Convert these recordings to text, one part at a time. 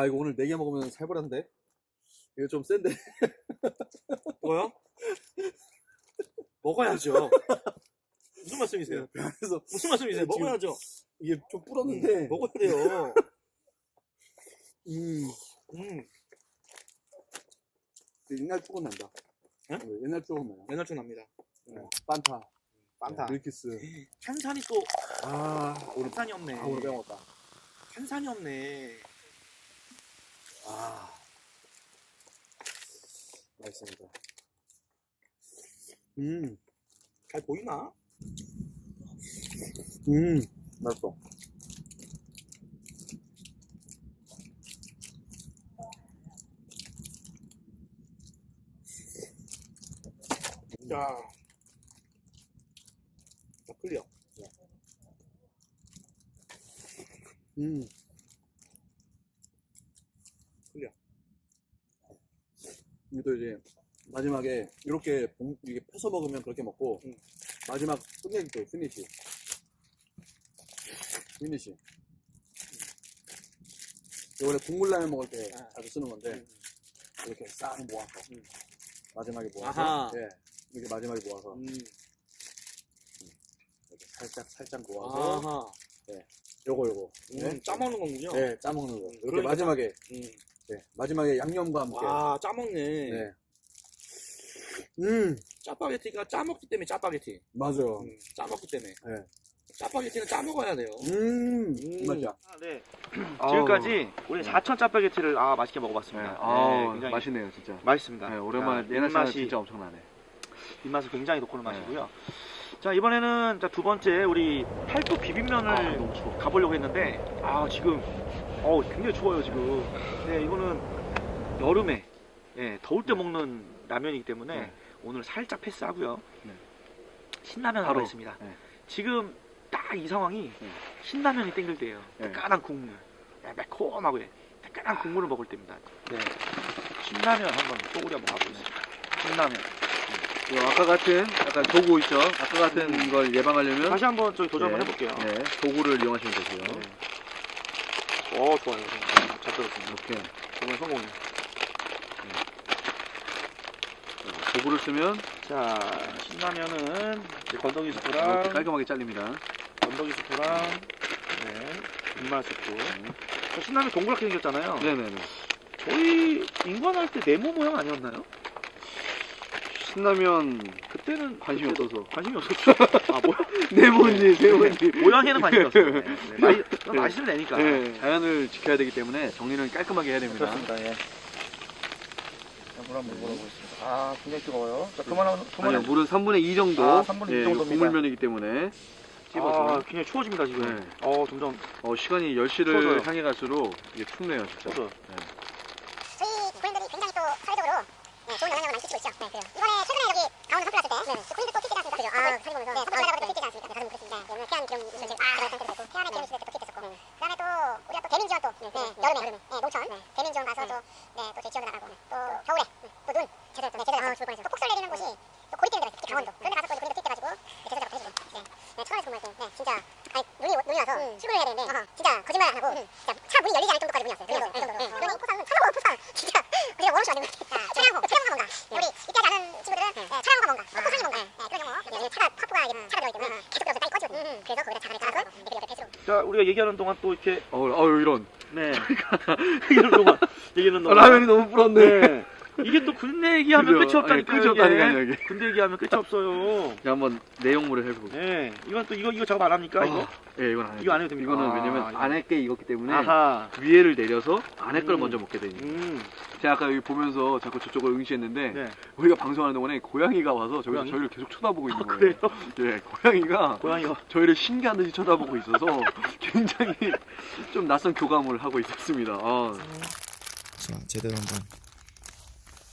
아 이거 오늘 4개 먹으면 살벌한데? 이거 좀 센데? 뭐요? 먹어야죠. 무슨 말씀이세요? 그래서 무슨 말씀이세요? 지금- 먹어야죠. 이게 좀 불었는데 먹어야 돼요. 음 음, 옛날 추억 난다 예? 네, 옛날 추억 나요 맨날 좀 납니다. 네. 판타 많다. 네, 밀키스 탄산이 또 아 오늘 탄산이 없네. 아 오늘 빼먹었다 탄산이 없네. 아 맛있습니다 음 잘 보이나? 음, 맛있어. 야, 자, 클리어. 음. 클리어. 이제 마지막에 이렇게 봉, 이게 펴서 먹으면 그렇게 먹고 음. 마지막 끝내기 때 피니시. 피니시. 원래 국물라면 먹을 때 아. 자주 쓰는 건데 음. 이렇게 싹 모아서 음. 마지막에 모아서 아하. 예 이렇게 마지막에 모아서 음. 이렇게 살짝 살짝 모아서 아하. 요거 요거 음, 짜먹는 거군요. 네 짜먹는 거 이렇게 그러니까 마지막에 음. 네, 마지막에 양념과 함께 와, 짜먹네. 네. 음 짜파게티가 짜먹기 때문에 짜파게티. 맞아요 음, 짜먹기 때문에. 네. 짜파게티는 짜먹어야 돼요. 음, 음. 맞아 아, 네. 지금까지 우리 4천 짜파게티를 아 맛있게 네, 먹어봤습니다. 아 굉장히 맛있네요 진짜. 맛있습니다. 네, 오랜만에 자, 옛날 생각 입맛이 진짜 엄청나네. 입맛을 굉장히 돋구는 네. 맛이고요. 자 이번에는 자, 두 번째 우리 팔도 비빔면을 아 너무 추워. 가보려고 했는데 아 지금 어 굉장히 추워요 지금. 네 이거는 여름에 예, 더울 때 먹는 라면이기 때문에 네. 오늘 살짝 패스하고요. 네. 신라면 바로, 하겠습니다. 네. 지금 딱 이 상황이 네. 신라면이 땡길 때예요. 네. 뜨끈한 국물, 야, 매콤하고 뜨끈한 국물을 먹을 때입니다. 네. 신라면 한번 한번 가보겠습니다. 신라면. 이거 아까 같은 약간 도구 있죠? 아까 같은 걸 예방하려면 다시 한번 저기 도전 한번 네. 해볼게요. 네, 도구를 이용하시면 되고요. 네. 어 좋아요. 잘 들었습니다. 이렇게 정말 성공이에요. 도구를 쓰면 자 신라면은 이제 건더기 이렇게 스프랑 깔끔하게 잘립니다. 건더기 스프랑 네 분말 스프. 저 신라면 동그랗게 생겼잖아요. 네네네. 저희 인관할 때 네모 모양 아니었나요? 신라면 그때는 관심이 그때도 없어서 관심이 없었죠. 아 뭐, 네모인지 세모인지 모양에는 관심이 없어요. 네, 네. 맛이, 맛있으면 되니까. 네, 자연을 지켜야 되기 때문에 정리는 깔끔하게 해야 됩니다. 그렇습니다. 예. 물 한번 먹어보겠습니다. 아, 굉장히 뜨거워요. 자, 그만하면, 아니요, 그만하면. 물은 3분의 2 정도. 아, 3분의 2 예, 정도입니다. 국물면이기 때문에 찝어서. 아, 굉장히 추워집니다, 지금. 네. 어, 점점 어, 시간이 10시를 추워져요. 향해 갈수록 이게 춥네요, 진짜. 추워져요. 저희 고객님들이 굉장히 또 사회적으로 네, 있죠. 네, 그래요. 이번에 최근에 여기 강원 선플 갔을 때 네, 그 고객님들 또 튀지 않습니까? 그죠? 아, 사진 보면서. 네, 선플 지나가고 또 튀지 않습니까? 네, 가끔 그렇습니다. 네, 오늘 태안 기름 이술 제가 아, 상태도 있고, 태안의 기름 이술 때또 튀겼었고. 그 다음에 또 우리가 또 대민지원 또 네, 여름에, 여름에 네, 농촌 대민지원 가서 또 네, 또 저희 지역에 나가고 또 겨울에 또 눈 제대로 또 네, 제대로 아, 죽을 뻔했어요. 또 폭설 내리는 곳이 또 고리 때문에 특히 강원도 그런 데 자, 우리가 얘기하는 동안 또 이렇게, 어, 어 이런. 네. 얘기하는 동안, 얘기하는 아, 동안. 라면이 너무 불었네. 네. 이게 또 군대 얘기하면 그죠? 끝이 없다니까요. 아니, 끝이. 없다니까요, 이게. 군대 얘기하면 끝이 없어요. 자, 한번 내용물을 해보고. 네. 이건 또 이거, 이거 작업 안 합니까? 이거? 예, 이건 안 해도 이거 안 해도 됩니까? 이거는 아, 왜냐면 이거. 안에 게 익었기 때문에 아하. 위에를 내려서 안에 걸 음. 먼저 먹게 되니까. 음. 제가 아까 여기 보면서 자꾸 저쪽을 응시했는데 네. 우리가 방송하는 동안에 고양이가 와서 저기서 고양이? 저희를 계속 쳐다보고 있는 아, 거예요. 그래요? 예, 고양이가 고양이가. 저희를 신기한 듯이 쳐다보고 있어서 굉장히 좀 낯선 교감을 하고 있었습니다. 아, 자, 제대로 한번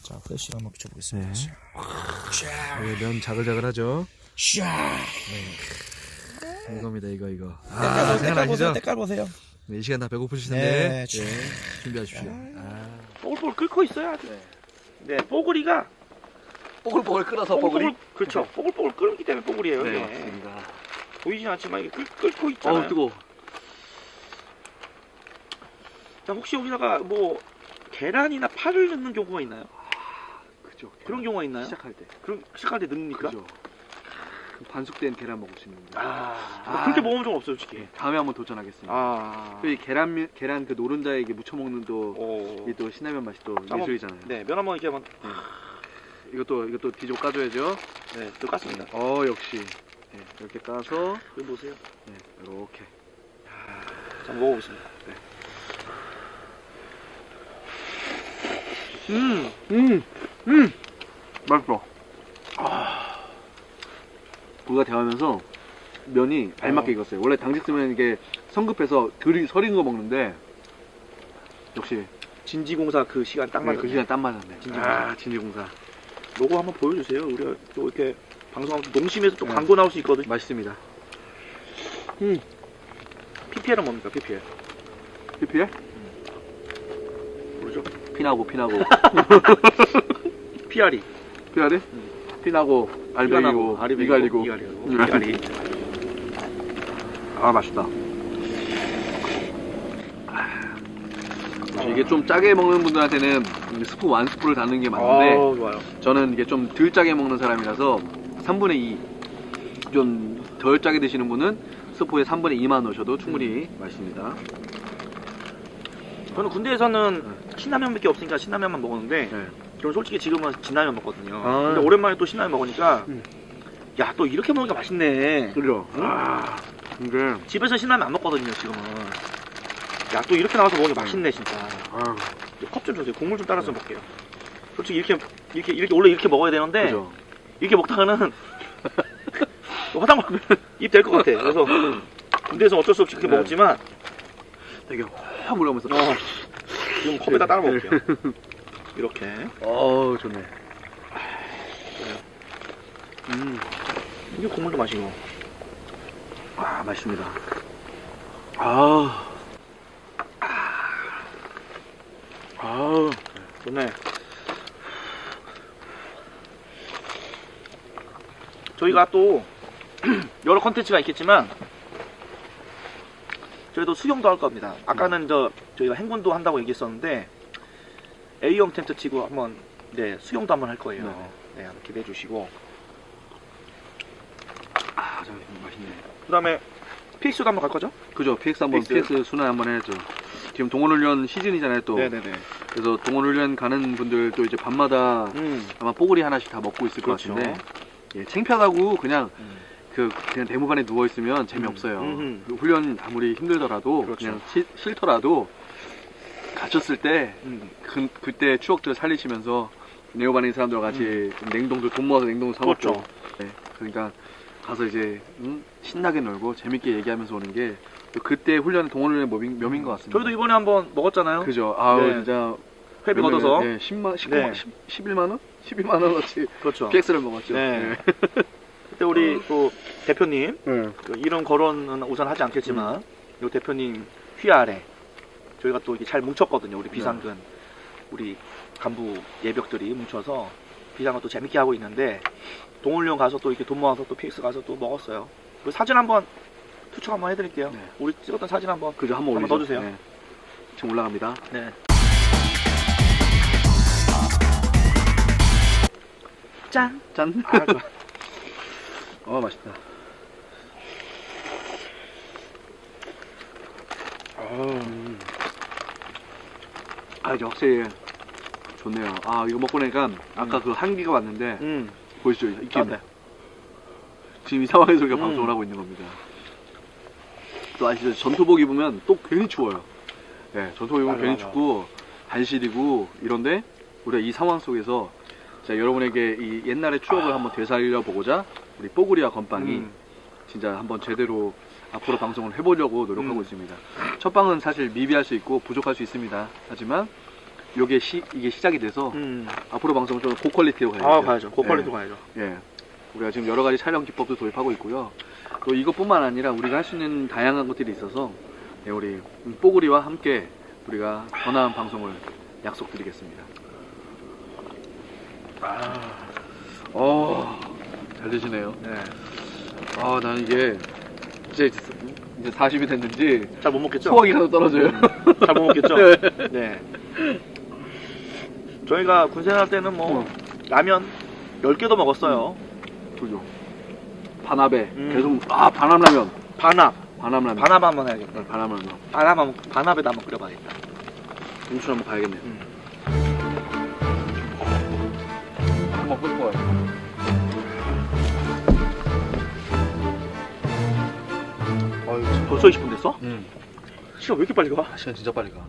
자, 플래시를 한번 비춰보겠습니다. 네. 샤, 네, 면 자글자글하죠? 샤. 이겁니다, 이거 이거. 보세요. 생각나시죠? 때깔 보세요. 네, 이 시간 다 배고프실 네, 텐데 참. 준비하십시오. 아. 뽀글뽀글 끓고 있어야 돼. 네. 뽀글이가 뽀글뽀글 끓어서 뽀글뽀글 그렇죠. 뽀글뽀글 끓기 때문에 뽀글이에요. 네. 맞습니다. 보이진 않지만 이게 끓, 끓고 있잖아요. 어우 뜨거. 자, 혹시 여기다가 뭐 계란이나 파를 넣는 경우가 있나요? 그죠. 그런 경우가 있나요? 시작할 때. 그럼 시작할 때 넣습니까? 그죠. 그 반숙된 계란 먹을 수 있는 거. 아, 아. 그렇게 먹으면 좀 없어요, 솔직히. 예, 다음에 한번 도전하겠습니다. 아, 또 이 계란 계란 그 노른자에 이게 무쳐 먹는 또 오. 이또 신라면 맛이 또 한번- 예술이잖아요. 네, 면 한번 이렇게 한번, 이것도 이것도 뒤집어 까줘야죠. 네, 또 깠습니다. 어 역시 예, 이렇게 까서 여기 보세요. 예, 이렇게. 자, 한번 먹어보겠습니다. 음, 음, 음, 맛있어. 아, 고기가 대하면서 면이 알맞게 어. 익었어요. 원래 당직 쓰면 이게 성급해서 덜 서린 거 먹는데 역시 진지공사 그 시간 딱 네, 맞았네. 그 시간 딱 맞았네. 진지공사. 아, 진지공사. 로고 한번 보여주세요. 우리가 또 이렇게 방송하면서 농심에서 또 네. 광고 나올 수 있거든요. 맛있습니다. PPL은 뭡니까, PPL? PPL? 모르죠? 피나고 피나고 PR이. PR이? 피나고 알베리고 이갈리고 이갈리고. 음. 이갈리. 아 맛있다. 이게 좀 짜게 먹는 분들한테는 스프 완 스프를 담는 게 맞는데 아, 좋아요. 저는 이게 좀 덜 짜게 먹는 사람이라서 3분의 2. 좀 덜 짜게 드시는 분은 스프에 3분의 2만 넣으셔도 충분히 맛있습니다. 저는 군대에서는 신라면밖에 없으니까 신라면만 먹었는데 네. 저는 솔직히 지금은 진라면 먹거든요. 아. 근데 오랜만에 또 신라면 먹으니까 음. 야 또 이렇게 먹으니까 맛있네. 그죠? 응? 아, 근데 집에서 신라면 안 먹거든요 지금은. 야 또 이렇게 나와서 먹으니까 맛있네 진짜. 아, 컵 좀 주세요. 국물 좀 따라서 먹게요. 솔직히 이렇게 이렇게 이렇게 원래 이렇게 먹어야 되는데 그죠? 이렇게 먹다가는 화장 입될 것 같아. 그래서 군대에서 어쩔 수 없이 그렇게 네. 먹었지만 되게 확 올라오면서 어, 지금 컵에다 따라 먹을게요. 이렇게. 어 좋네. 음, 이게 국물도 마시고. 아 맛있습니다. 아, 아, 좋네. 저희가 또 여러 컨텐츠가 있겠지만 저희도 수영도 할 겁니다. 아까는 저 저희가 행군도 한다고 얘기했었는데 A형 텐트 치고 한번 네 수영도 한번 할 거예요. 네. 네, 한번 기대해 주시고 아, 저 맛있네. 그다음에 PX도 한번 갈 거죠? 그죠? PX 한번 PX. PX 순환 한번 해야죠. 지금 동원훈련 시즌이잖아요 또. 네네네. 그래서 동원훈련 가는 분들도 이제 밤마다 음, 아마 뽀글이 하나씩 다 먹고 있을 그렇죠. 것 같은데 예, 창피하다고 그냥 음. 그 그냥 대무반에 누워 있으면 재미없어요. 음, 음. 그 훈련 아무리 힘들더라도 그렇죠. 그냥 시- 싫더라도 갇혔을 때 음. 그, 그때 추억들 살리시면서 네오반인 사람들과 같이 냉동도 돈 모아서 냉동도 사 먹고 음. 그렇죠. 네, 그러니까 가서 이제 음, 신나게 놀고 재밌게 얘기하면서 오는 게 또 그때 훈련 묘민, 묘민 것 같습니다. 저희도 이번에 한번 먹었잖아요. 그죠. 아우 네. 진짜 회비 걷어서. 네, 10만 19만 네. 10, 11만 원? 12만 원어치 그렇죠. PX를 먹었죠. 네. 그때 우리 또 대표님 네. 그 이런 거론은 우선 하지 않겠지만 이 대표님 휘 아래 저희가 또 이게 잘 뭉쳤거든요. 우리 비상근 우리 간부 예벽들이 뭉쳐서 비상근 또 재밌게 하고 있는데 동물원 가서 또 이렇게 돈 모아서 또 PX 가서 또 먹었어요. 그 사진 한번 투척 한번 해드릴게요. 네. 우리 찍었던 사진 한번. 그죠. 한번 한번 올리죠. 넣어주세요. 네. 지금 올라갑니다. 네. 짠. 짠. 아, 좋아. 어 맛있다. 음. 아 이제 확실히 좋네요. 아 이거 먹고 나니까 아까 음. 그 한기가 왔는데 음. 보이시죠? 이 아, 김. 네. 지금 이 상황에서 우리가 음. 방송을 하고 있는 겁니다. 또 아시죠? 전투복 입으면 또 괜히 추워요. 네, 전투복 입으면 맞아, 괜히 맞아. 춥고 단실이고 이런데 우리가 이 상황 속에서 자 여러분에게 이 옛날의 추억을 한번 되살려 보고자 우리 뽀구리와 건빵이 음. 진짜 한번 제대로 앞으로 방송을 해보려고 노력하고 음. 있습니다. 첫 방은 사실 미비할 수 있고 부족할 수 있습니다. 하지만 요게 시, 이게 시작이 돼서 음. 앞으로 방송은 좀 고퀄리티로 가야죠. 아, 가야죠. 고퀄리티 네. 가야죠. 예. 우리가 지금 여러 가지 촬영 기법도 도입하고 있고요. 또 이것뿐만 아니라 우리가 할 수 있는 다양한 것들이 있어서 네, 우리 뽀구리와 함께 우리가 더 나은 방송을 약속드리겠습니다. 어, 잘 드시네요. 네. 아, 난 이게 이제 이제 40이 됐는지 잘 못 먹겠죠? 소화기 가서 떨어져요. 잘 못 먹겠죠? 네. 네. 저희가 군생활 때는 뭐 라면 10개도 먹었어요. 그죠. 반합에 음. 계속 아 반합라면 반합. 반합라면 반합 한번 해야겠다. 네, 반합라면 반합 한번, 반합에다 한번 끓여봐야겠다. 인천 한번 가야겠네요. 음. 한번 끓고 와요. 벌써 20분 됐어? 음. 시간 왜 이렇게 빨리 가? 시간 진짜 빨리 가.